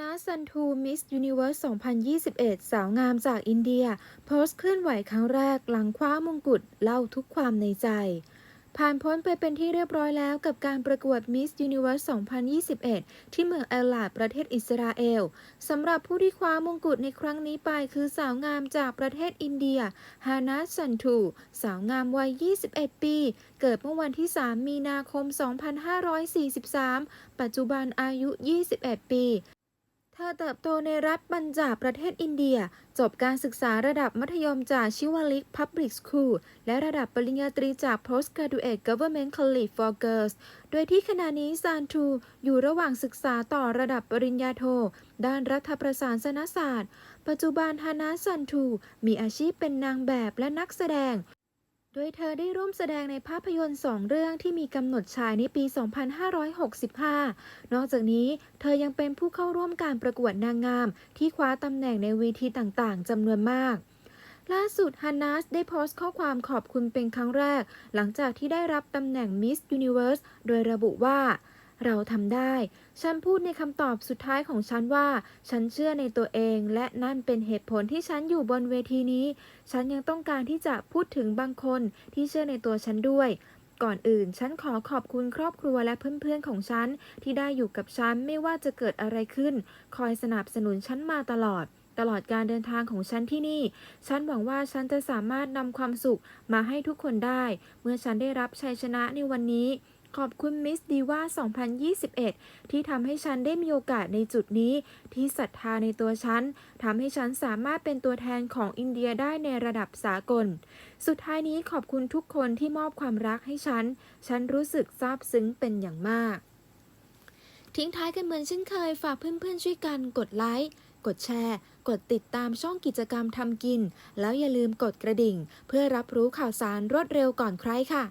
นาซันทูมิสยูนิเวิร์ส 2021 สาวงามจากอินเดีย โพสต์เคลื่อนไหวครั้งแรกหลังคว้ามงกุฎเล่าทุกความในใจ ผ่านพ้นไปเป็นที่เรียบร้อยแล้วกับการประกวด Miss Universe 2021 ที่เมืองเอลลาดประเทศอิสราเอลสำหรับผู้ที่คว้ามงกุฎในครั้งนี้ไปคือสาวงามจากประเทศอินเดีย ฮานาซันทู สาวงามวัย 21 ปี เกิดเมื่อวันที่ 3 มีนาคม 2543 ปัจจุบันอายุ 21 ปี เธอเติบโตในรัฐบัญจาประเทศอินเดีย จบการศึกษาระดับมัธยมจากชิวาลิก Public School และระดับปริญญาตรีจาก Postgraduate Government College for Girls โดยที่ขณะนี้ซานทูอยู่ระหว่างศึกษาต่อระดับปริญญาโท ด้านรัฐประศาสนศาสตร์ ปัจจุบันฮานาซันทูมีอาชีพเป็นนางแบบและนักแสดง โดยเธอได้ร่วมแสดงในภาพยนตร์สองเรื่องที่มีกำหนดฉายในปี 2565 นอกจากนี้เธอยังเป็นผู้เข้าร่วมการประกวดนางงาม ที่คว้าตำแหน่งในเวทีต่างๆจำนวนมาก ล่าสุดฮันนัสได้โพสต์ข้อความขอบคุณเป็นครั้งแรก หลังจากที่ได้รับตำแหน่งมิสยูนิเวิร์สโดยระบุว่า เราทำได้ ฉันพูดในคำตอบสุดท้ายของฉันว่า ฉันเชื่อในตัวเอง และนั่นเป็นเหตุผลที่ฉันอยู่บนเวทีนี้ ฉันยังต้องการที่จะพูดถึงบางคนที่เชื่อในตัวฉันด้วย ก่อนอื่น ฉันขอขอบคุณครอบครัวและเพื่อนๆของฉัน ที่ได้อยู่กับฉันไม่ว่าจะเกิดอะไรขึ้น คอยสนับสนุนฉันมาตลอดตลอดการเดินทางของฉันที่นี่ ฉันหวังว่าฉันจะสามารถนำความสุขมาให้ทุกคนได้ เมื่อฉันได้รับชัยชนะในวันนี้ ขอบคุณมิสดีว่า 2021 ที่ทำให้ฉันได้มีโอกาสในจุดนี้ ที่ศรัทธาในตัวฉันทำให้ฉันสามารถเป็นตัวแทนของอินเดียได้ในระดับสากล สุดท้ายนี้ขอบคุณทุกคนที่มอบความรักให้ฉัน ฉันรู้สึกซาบซึ้งเป็นอย่างมาก ทิ้งท้ายกันเหมือนเช่นเคยฝากเพื่อนๆช่วยกันกดไลค์กดแชร์ กดติดตามช่องกิจกรรมทำกิน แล้วอย่าลืมกดกระดิ่ง เพื่อรับรู้ข่าวสารรวดเร็วก่อนใครค่ะ